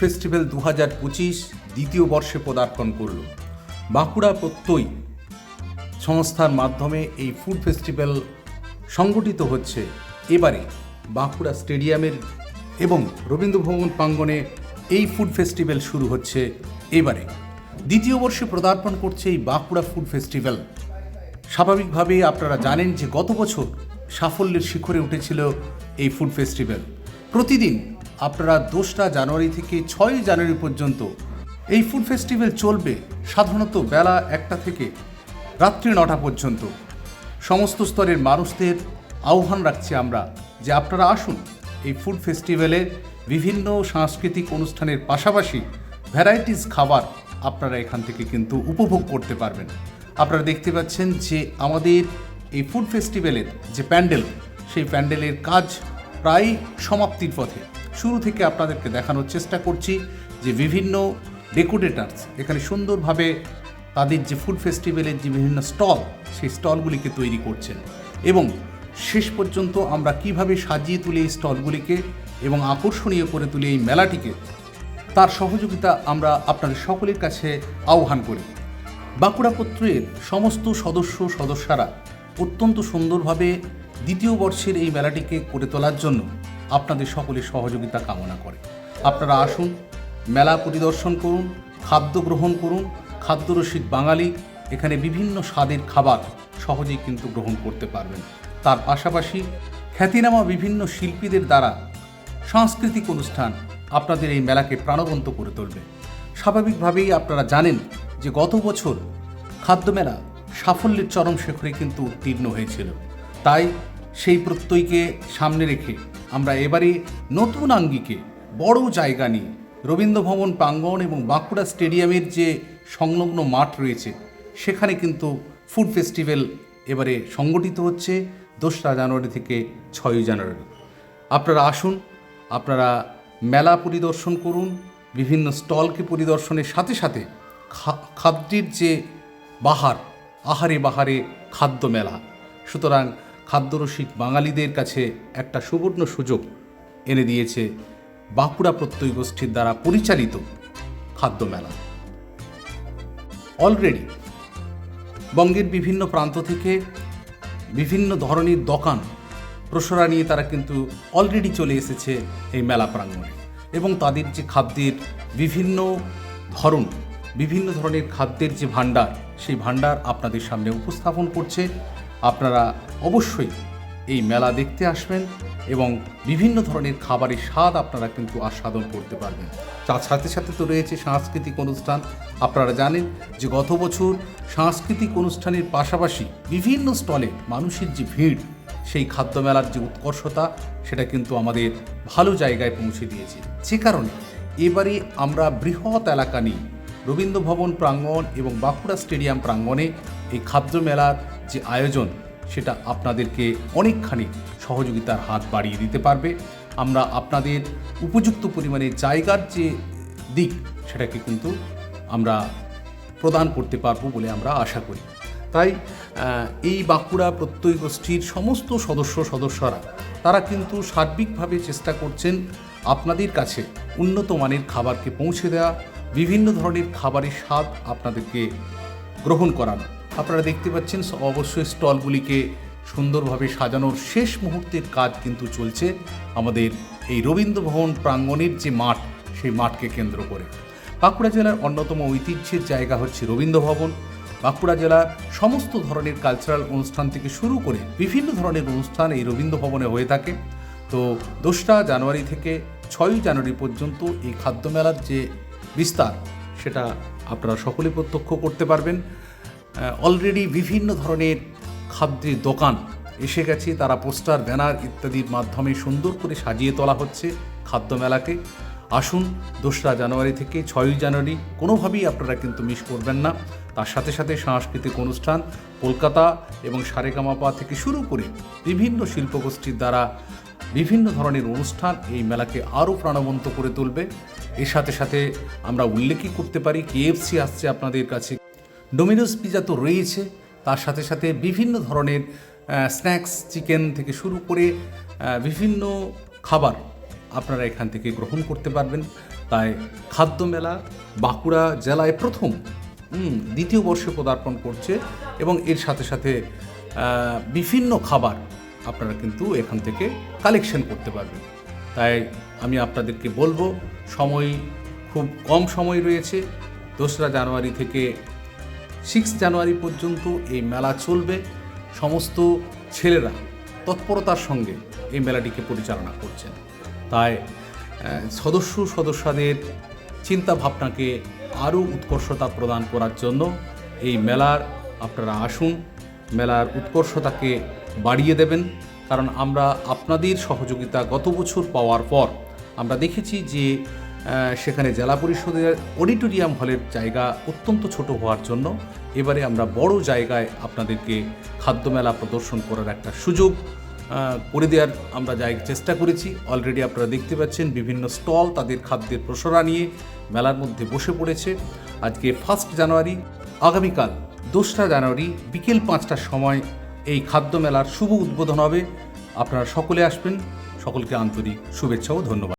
Festival দু হাজার পঁচিশ দ্বিতীয় বর্ষে পদার্পণ করল। বাঁকুড়া প্রত্যয় সংস্থার মাধ্যমে এই ফুড ফেস্টিভ্যাল সংগঠিত হচ্ছে। এবারে বাঁকুড়া স্টেডিয়ামের এবং রবীন্দ্রভবন প্রাঙ্গণে এই ফুড ফেস্টিভ্যাল শুরু হচ্ছে এবারে। দ্বিতীয় বর্ষে পদার্পণ করছে এই বাঁকুড়া ফুড ফেস্টিভ্যাল। স্বাভাবিকভাবেই আপনারা জানেন যে গত বছর সাফল্যের শিখরে উঠেছিল এই ফুড ফেস্টিভ্যাল। প্রতিদিন আপনারা দোসরা জানুয়ারি থেকে ছয় জানুয়ারি পর্যন্ত এই ফুড ফেস্টিভ্যাল চলবে সাধারণত বেলা একটা থেকে রাত্রি নটা পর্যন্ত। সমস্ত স্তরের মানুষদের আহ্বান রাখছি আমরা যে আপনারা আসুন এই ফুড ফেস্টিভ্যালে বিভিন্ন সাংস্কৃতিক অনুষ্ঠানের পাশাপাশি ভ্যারাইটিস খাবার আপনারা এখান থেকে কিন্তু উপভোগ করতে পারবেন। আপনারা দেখতে পাচ্ছেন যে আমাদের এই ফুড ফেস্টিভ্যালের যে প্যান্ডেল, সেই প্যান্ডেলের কাজ প্রায় সমাপ্তির পথে। শুরু থেকে আপনাদেরকে দেখানোর চেষ্টা করছি যে বিভিন্ন ডেকোরেটার্স এখানে সুন্দরভাবে তাদের যে ফুড ফেস্টিভ্যালের যে বিভিন্ন স্টল, সেই স্টলগুলিকে তৈরি করছেন। এবং শেষ পর্যন্ত আমরা কীভাবে সাজিয়ে তুলি এই স্টলগুলিকে এবং আকর্ষণীয় করে তুলি এই মেলাটিকে, তার সহযোগিতা আমরা আপনাদের সকলের কাছে আহ্বান করি। বাঁকুড়া পত্রের সমস্ত সদস্য সদস্যরা অত্যন্ত সুন্দরভাবে দ্বিতীয় বর্ষের এই মেলাটিকে করে তোলার জন্য আপনাদের সকলের সহযোগিতা কামনা করে। আপনারা আসুন, মেলা পরিদর্শন করুন, খাদ্য গ্রহণ করুন, খাদ্যরসিক বাঙালি, এখানে বিভিন্ন স্বাদের খাবার সহজেই কিন্তু গ্রহণ করতে পারবেন। তার পাশাপাশি খ্যাতিনামা বিভিন্ন শিল্পীদের দ্বারা সাংস্কৃতিক অনুষ্ঠান আপনাদের এই মেলাকে প্রাণবন্ত করে তুলবে। স্বাভাবিকভাবেই আপনারা জানেন যে গত বছর খাদ্যমেলা সাফল্যের চরম শিখরে কিন্তু উত্তীর্ণ হয়েছিল। তাই সেই প্রত্যয়কে সামনে রেখে আমরা এবারে নতুন আঙ্গিকে বড় জায়গা নিয়ে রবীন্দ্রভবন প্রাঙ্গণ এবং বাঁকুড়া স্টেডিয়ামের যে সংলগ্ন মাঠ রয়েছে, সেখানে কিন্তু ফুড ফেস্টিভ্যাল এবারে সংগঠিত হচ্ছে দোসরা জানুয়ারি থেকে ছয়ই জানুয়ারি। আপনারা আসুন, আপনারা মেলা পরিদর্শন করুন, বিভিন্ন স্টলকে পরিদর্শনের সাথে সাথে খাদ্যের যে বাহার, আহারে বাহারে খাদ্য মেলা। সুতরাং খাদ্যরসিক বাঙালিদের কাছে একটা সুবর্ণ সুযোগ এনে দিয়েছে বাঁকুড়া প্রত্যয় গোষ্ঠীর দ্বারা পরিচালিত খাদ্য মেলা। অলরেডি বঙ্গের বিভিন্ন প্রান্ত থেকে বিভিন্ন ধরনের দোকান প্রসরা নিয়ে তারা কিন্তু অলরেডি চলে এসেছে এই মেলা প্রাঙ্গণে এবং তাদের যে খাদ্যের বিভিন্ন ধরন, বিভিন্ন ধরনের খাদ্যের যে ভাণ্ডার, সেই ভাণ্ডার আপনাদের সামনে উপস্থাপন করছে। আপনারা অবশ্যই এই মেলা দেখতে আসবেন এবং বিভিন্ন ধরনের খাবারের স্বাদ আপনারা কিন্তু আস্বাদন করতে পারবেন। তার সাথে সাথে তো রয়েছে সাংস্কৃতিক অনুষ্ঠান। আপনারা জানেন যে গত বছর সাংস্কৃতিক অনুষ্ঠানের পাশাপাশি বিভিন্ন স্টলে মানুষের যে ভিড়, সেই খাদ্য মেলার যে উৎকর্ষতা, সেটা কিন্তু আমাদের ভালো জায়গায় পৌঁছে দিয়েছে। যে কারণে এবারে আমরা বৃহৎ এলাকা নিয়ে রবীন্দ্রভবন প্রাঙ্গণ এবং বাঁকুড়া স্টেডিয়াম প্রাঙ্গণে এই খাদ্য মেলার যে আয়োজন, সেটা আপনাদেরকে অনেকখানি সহযোগিতার হাত বাড়িয়ে দিতে পারবে। আমরা আপনাদের উপযুক্ত পরিমাণে জায়গার যে দিক, সেটাকে কিন্তু আমরা প্রদান করতে পারব বলে আমরা আশা করি। তাই এই বাঁকুড়া প্রত্যয় গোষ্ঠীর সমস্ত সদস্য, সদস্যরা, তারা কিন্তু সার্বিকভাবে চেষ্টা করছেন আপনাদের কাছে উন্নত মানের খাবারকে পৌঁছে দেওয়া, বিভিন্ন ধরনের খাবারের স্বাদ আপনাদেরকে গ্রহণ করানো। আপনারা দেখতে পাচ্ছেন অবশ্যই স্টলগুলিকে সুন্দরভাবে সাজানোর শেষ মুহূর্তের কাজ কিন্তু চলছে আমাদের এই রবীন্দ্রভবন প্রাঙ্গণের যে মাঠ, সেই মাঠকে কেন্দ্র করে। বাঁকুড়া জেলার অন্যতম ঐতিহ্যের জায়গা হচ্ছে রবীন্দ্রভবন। বাঁকুড়া জেলার সমস্ত ধরনের কালচারাল অনুষ্ঠান থেকে শুরু করে বিভিন্ন ধরনের অনুষ্ঠান এই রবীন্দ্রভবনে হয়ে থাকে। তো দোসরা জানুয়ারি থেকে ছয়ই জানুয়ারি পর্যন্ত এই খাদ্য মেলার যে বিস্তার, সেটা আপনারা সকলে প্রত্যক্ষ করতে পারবেন। অলরেডি বিভিন্ন ধরনের খাদ্যের দোকান এসে গেছে। তারা পোস্টার, ব্যানার ইত্যাদির মাধ্যমে সুন্দর করে সাজিয়ে তোলা হচ্ছে খাদ্য মেলাকে। আসুন, দোসরা জানুয়ারি থেকে ছয়ই জানুয়ারি কোনোভাবেই আপনারা কিন্তু মিস করবেন না। তার সাথে সাথে সাংস্কৃতিক অনুষ্ঠান, কলকাতা এবং সারেগামাপা থেকে শুরু করে বিভিন্ন শিল্পগোষ্ঠীর দ্বারা বিভিন্ন ধরনের অনুষ্ঠান এই মেলাকে আরও প্রাণবন্ত করে তুলবে। এর সাথে সাথে আমরা উল্লেখই করতে পারি কেএফসি আসছে আপনাদের কাছে। ডোমিনোস পিজা তো রয়েছে। তার সাথে সাথে বিভিন্ন ধরনের স্ন্যাক্স চিকেন থেকে শুরু করে বিভিন্ন খাবার আপনারা এখান থেকে গ্রহণ করতে পারবেন। তাই খাদ্য মেলা বাঁকুড়া জেলায় প্রথম দ্বিতীয় বর্ষে পদার্পণ করছে এবং এর সাথে সাথে বিভিন্ন খাবার আপনারা কিন্তু এখান থেকে কালেকশন করতে পারবেন। তাই আমি আপনাদেরকে বলব, সময় খুব কম সময় রয়েছে। দোসরা জানুয়ারি থেকে সিক্স জানুয়ারি পর্যন্ত এই মেলা চলবে। সমস্ত ছেলেরা তৎপরতার সঙ্গে এই মেলাটিকে পরিচালনা করছেন। তাই সদস্য সদস্যদের চিন্তা ভাবনাকে আরও উৎকর্ষতা প্রদান করার জন্য এই মেলার আপনারা আসুন, মেলার উৎকর্ষতাকে বাড়িয়ে দেবেন। কারণ আমরা আপনাদের সহযোগিতা গত বছর পাওয়ার পর আমরা দেখেছি যে সেখানে জেলা পরিষদের অডিটোরিয়াম হলের জায়গা অত্যন্ত ছোট হওয়ার জন্য এবারে আমরা বড় জায়গায় আপনাদেরকে খাদ্যমেলা প্রদর্শন করার একটা সুযোগ করে দেওয়ার আমরা জায়গা চেষ্টা করেছি। অলরেডি আপনারা দেখতে পাচ্ছেন বিভিন্ন স্টল তাদের খাদ্যের প্রসরা নিয়ে মেলার মধ্যে বসে পড়েছে। আজকে ফার্স্ট জানুয়ারি, আগামীকাল দোসরা জানুয়ারি বিকেল পাঁচটার সময় এই খাদ্য মেলার শুভ উদ্বোধন হবে। আপনারা সকলে আসবেন। সকলকে আন্তরিক শুভেচ্ছা ও ধন্যবাদ।